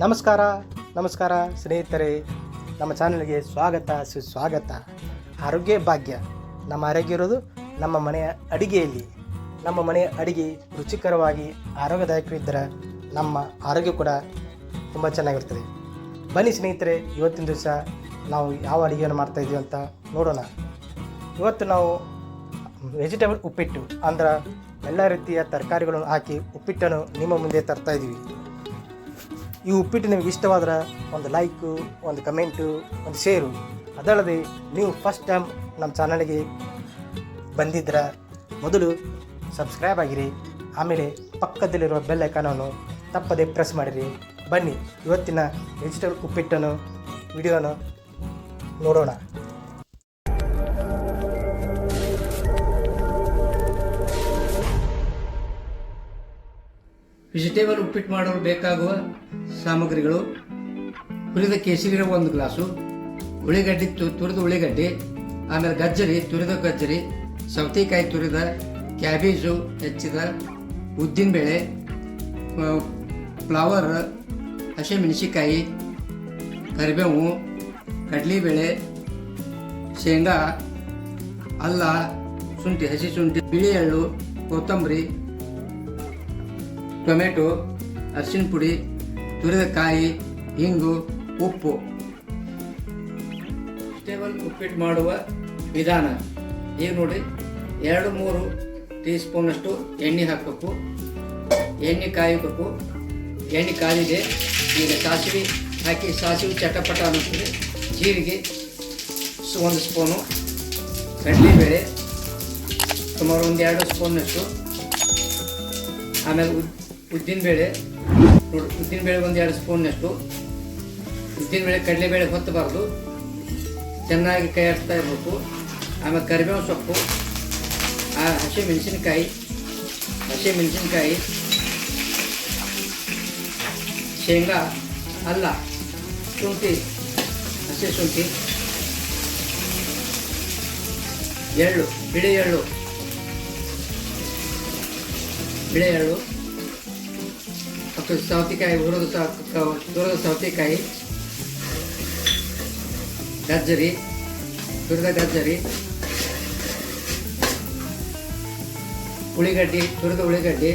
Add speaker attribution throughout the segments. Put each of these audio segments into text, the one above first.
Speaker 1: ನಮಸ್ಕಾರ ನಮಸ್ಕಾರ ಸ್ನೇಹಿತರೆ. ನಮ್ಮ ಚಾನಲ್ಗೆ ಸ್ವಾಗತ, ಸುಸ್ವಾಗತ. ಆರೋಗ್ಯ ಭಾಗ್ಯ. ನಮ್ಮ ಆರೋಗ್ಯ ಇರೋದು ನಮ್ಮ ಮನೆಯ ಅಡಿಗೆಯಲ್ಲಿ. ನಮ್ಮ ಮನೆಯ ಅಡಿಗೆ ರುಚಿಕರವಾಗಿ, ಆರೋಗ್ಯದಾಯಕವಿದ್ದರೆ ನಮ್ಮ ಆರೋಗ್ಯ ಕೂಡ ತುಂಬ ಚೆನ್ನಾಗಿರ್ತದೆ. ಬನ್ನಿ ಸ್ನೇಹಿತರೆ, ಇವತ್ತಿನ ದಿವಸ ನಾವು ಯಾವ ಅಡುಗೆಯನ್ನು ಮಾಡ್ತಾ ಇದ್ದೀವಿ ಅಂತ ನೋಡೋಣ. ಇವತ್ತು ನಾವು ವೆಜಿಟೇಬಲ್ ಉಪ್ಪಿಟ್ಟು, ಅಂದ್ರೆ ಎಲ್ಲ ರೀತಿಯ ತರಕಾರಿಗಳನ್ನು ಹಾಕಿ ಉಪ್ಪಿಟ್ಟನ್ನು ನಿಮ್ಮ ಮುಂದೆ ತರ್ತಾ ಇದ್ದೀವಿ. ಈ ಉಪ್ಪಿಟ್ಟು ನಿಮಗೆ ಇಷ್ಟವಾದ್ರೆ ಒಂದು ಲೈಕು, ಒಂದು ಕಮೆಂಟು, ಒಂದು ಶೇರು. ಅದಲ್ಲದೆ ನೀವು ಫಸ್ಟ್ ಟೈಮ್ ನಮ್ಮ ಚಾನಲ್ಗೆ ಬಂದಿದ್ರೆ ಮೊದಲು ಸಬ್ಸ್ಕ್ರೈಬ್ ಆಗಿರಿ. ಆಮೇಲೆ ಪಕ್ಕದಲ್ಲಿರುವ ಬೆಲ್ ಐಕಾನನ್ನು ತಪ್ಪದೆ ಪ್ರೆಸ್ ಮಾಡಿರಿ. ಬನ್ನಿ, ಇವತ್ತಿನ ವೆಜಿಟೇಬಲ್ ಉಪ್ಪಿಟ್ಟನ್ನು ವಿಡಿಯೋನ ನೋಡೋಣ.
Speaker 2: ವೆಜಿಟೇಬಲ್ ಉಪ್ಪಿಟ್ಟು ಮಾಡಲು ಬೇಕಾಗುವ ಸಾಮಗ್ರಿಗಳು. ಹುರಿದ ಕೇಸರಿರ ಒಂದು ಗ್ಲಾಸು. ಉಳ್ಳಿಗಡ್ಡೆ ತುರಿದ ಉಳ್ಳಿಗಡ್ಡೆ ಆಮೇಲೆ ಗಜ್ಜರಿ, ತುರಿದ ಗಜ್ಜರಿ. ಸೌತೆಕಾಯಿ ತುರಿದ, ಕ್ಯಾಬೇಜು ಹೆಚ್ಚಿದ, ಉದ್ದಿನಬೇಳೆ ಫ್ಲವರ್ ಹಸಿಮೆಣಸಿಕಾಯಿ ಕರಿಬೇವು, ಕಡಲೆಬೇಳೆ, ಶೇಂಗಾ, ಅಲ್ಲ, ಶುಂಠಿ, ಹಸಿ ಶುಂಠಿ, ಬಿಳಿ ಎಳ್ಳು, ಕೊತ್ತಂಬರಿ. ಟೊಮೆಟೊ ಅರಿಶಿನ ಪುಡಿ, ತುರಿದ ಕಾಯಿ ಹಿಂಗು ಉಪ್ಪು. ವೆಜಿಟೇಬಲ್ ಉಪ್ಪಿಟ್ಟು ಮಾಡುವ ವಿಧಾನ. ಈಗ ನೋಡಿ, ಎರಡು, ಮೂರು ಟೀ ಸ್ಪೂನಷ್ಟು ಎಣ್ಣೆ ಹಾಕಬೇಕು. ಎಣ್ಣೆ ಕಾಯಬೇಕು. ಎಣ್ಣೆ ಕಾದಿದೆ, ಈಗ ಸಾಸಿವೆ ಹಾಕಿ, ಸಾಸಿವೆ ಚಟಪಟ ಅನ್ನಿಸ್ತದೆ ಜೀರಿಗೆ ಒಂದು ಸ್ಪೂನು ಕಡಲೆಬೇಳೆ, ಸುಮಾರು ಒಂದು ಎರಡು ಸ್ಪೂನಷ್ಟು ಆಮೇಲೆ ಉದ್ದಿನಬೇಳೆ ನೋಡಿ ಉದ್ದಿನಬೇಳೆ ಒಂದು ಎರಡು ಸ್ಪೂನ್ನಷ್ಟು ಉದ್ದಿನಬೇಳೆ ಕಡಲೆಬೇಳೆ ಹೊತ್ತಬಾರ್ದು. ಚೆನ್ನಾಗಿ ಕೈ ಆಡ್ತಾ ಇರಬೇಕು. ಆಮೇಲೆ ಕರಿಬೇವು ಸೊಪ್ಪು, ಆ ಹಸಿ ಮೆಣಸಿನಕಾಯಿ ಹಸಿ ಮೆಣಸಿನಕಾಯಿ, ಶೇಂಗಾ, ಅಲ್ಲ, ಶುಂಠಿ, ಹಸಿ ಶುಂಠಿ, ಎಳ್ಳು, ಬಿಳಿ ಎಳ್ಳು ಬಿಳಿ ಎಳ್ಳು. ಮತ್ತು ಸೌತೆಕಾಯಿ ಹುರಿದ ಸೌ- ಕೌ- ತುರಿದ ಸೌತೆಕಾಯಿ ಗಜ್ಜರಿ ತುರಿದ ಗಜ್ಜರಿ ಉಳ್ಳಿಗಡ್ಡಿ ತುರಿದ ಉಳ್ಳಿಗಡ್ಡಿ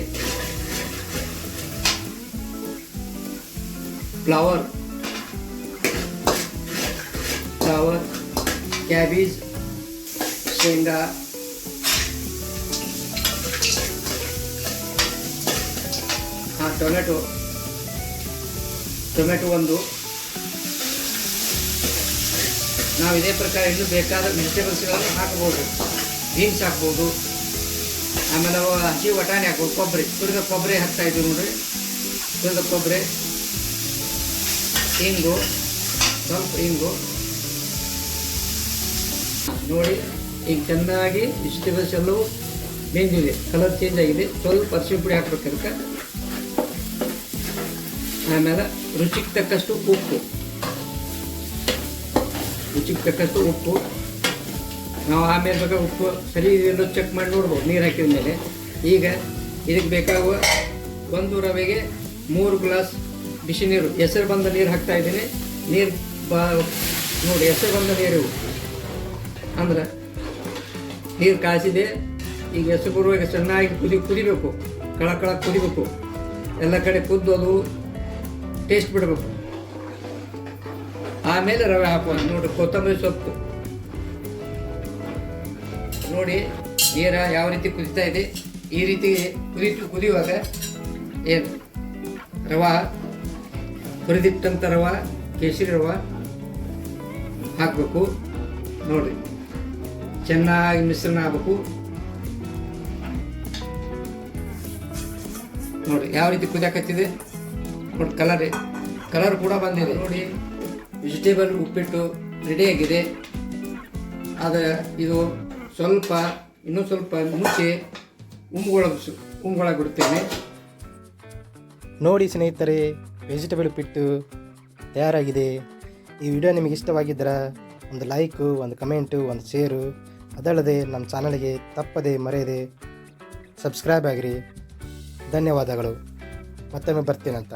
Speaker 2: ಫ್ಲವರ್ ಫ್ಲವರ್ ಕ್ಯಾಬೇಜ್ ಶೇಂಗಾ ಟೊಮೆಟೊ. ಟೊಮೆಟೊ ಒಂದು. ನಾವು ಇದೇ ಪ್ರಕಾರ ಇನ್ನೂ ಬೇಕಾದ ವೆಜಿಟೇಬಲ್ಸ್ಗಳನ್ನು ಹಾಕ್ಬೋದು ಬೀನ್ಸ್ ಹಾಕ್ಬೋದು. ಆಮೇಲೆ ಹಸಿ ವಟಾಣಿ ಹಾಕ್ಬೋದು. ಕೊಬ್ಬರಿ ತುರಿದ ಕೊಬ್ಬರಿ ಹಾಕ್ತಾ ಇದ್ದೀವಿ ನೋಡಿರಿ. ತುರಿದ ಕೊಬ್ಬರಿ, ಇಂಗು, ಸ್ವಲ್ಪ ಹಿಂಗು ನೋಡಿ, ಈಗ ಚೆನ್ನಾಗಿ ವೆಜಿಟೇಬಲ್ಸ್ ಎಲ್ಲವೂ ಬೆಂದಿದೆ. ಕಲರ್ ಚೇಂಜ್ ಆಗಿದೆ. ಸ್ವಲ್ಪ ಅರಿಶಿನ ಪುಡಿ ಹಾಕ್ಬೇಕು ಅದಕ್ಕೆ. ಆಮೇಲೆ ರುಚಿಗೆ ತಕ್ಕಷ್ಟು ಉಪ್ಪು. ರುಚಿಗೆ ತಕ್ಕಷ್ಟು ಉಪ್ಪು. ನಾವು ಆಮೇಲೆ ಬೇಕಾದ್ರೆ ಉಪ್ಪು ಸರಿ ಇದೆಲ್ಲೋ ಚೆಕ್ ಮಾಡಿ ನೋಡ್ಬೋದು, ನೀರು ಹಾಕಿದ ಮೇಲೆ. ಈಗ ಇದಕ್ಕೆ ಬೇಕಾಗುವ ಒಂದು ರವೆಗೆ ಮೂರು ಗ್ಲಾಸ್ ಬಿಸಿ ನೀರು. ಹೆಸರು ಬಂದ ನೀರು ಹಾಕ್ತಾ ಇದ್ದೀನಿ. ನೀರು ಬಾ, ನೋಡಿ, ಹೆಸರು ಬಂದ ನೀರು. ಅಂದ್ರೆ ನೀರು ಕಾಯಿಸಿದೆ. ಈಗ ಹೆಸರು ಬರುವಾಗ ಚೆನ್ನಾಗಿ ಕುದಿ, ಕುದಿಬೇಕು. ಕಳ ಕಳ ಕುದಿಬೇಕು. ಎಲ್ಲ ಕಡೆ ಕುದ್ದು ಅದು ಟೇಸ್ಟ್ ಬಿಡಬೇಕು. ಆಮೇಲೆ ರವೆ ಹಾಕುವ, ನೋಡಿ ಕೊತ್ತಂಬರಿ ಸೊಪ್ಪು. ನೋಡಿ, ನೀರ ಯಾವ ರೀತಿ ಕುದಿತಾ ಇದೆ, ಈ ರೀತಿ ಕುದಿತು ಕುದಿಯುವಾಗ ಏನು? ರವ ಹುರಿದಿಟ್ಟಂಥ ರವ, ಕೇಸರಿ ರವ ಹಾಕಬೇಕು. ನೋಡಿ, ಚೆನ್ನಾಗಿ ಮಿಶ್ರಣ ಆಗಬೇಕು. ನೋಡಿ, ಯಾವ ರೀತಿ ಕುದಿಯಾಕತ್ತಿದೆ? ಕಲರ್ ಕಲರ್ ಕೂಡ ಬಂದಿದೆ. ನೋಡಿ ವೆಜಿಟೇಬಲ್ ಉಪ್ಪಿಟ್ಟು ರೆಡಿಯಾಗಿದೆ ಆದರೆ ಇದು ಸ್ವಲ್ಪ, ಇನ್ನೂ ಸ್ವಲ್ಪ ಮುಚ್ಚಿ ಉಂಬುಗಳ ಉಂಬುಗಳ ಬಿಡ್ತೇನೆ.
Speaker 1: ನೋಡಿ ಸ್ನೇಹಿತರೆ ವೆಜಿಟೇಬಲ್ ಉಪ್ಪಿಟ್ಟು ತಯಾರಾಗಿದೆ. ಈ ವಿಡಿಯೋ ನಿಮಗೆ ಇಷ್ಟವಾಗಿದ್ದರೆ ಒಂದು ಲೈಕು ಒಂದು ಕಮೆಂಟು ಒಂದು ಶೇರು ಅದಲ್ಲದೆ ನಮ್ಮ ಚಾನಲ್ಗೆ ತಪ್ಪದೆ ಮರೆಯದೆ ಸಬ್ಸ್ಕ್ರೈಬ್ ಆಗಿರಿ. ಧನ್ಯವಾದಗಳು. ಮತ್ತೊಮ್ಮೆ ಬರ್ತೀನಂತ.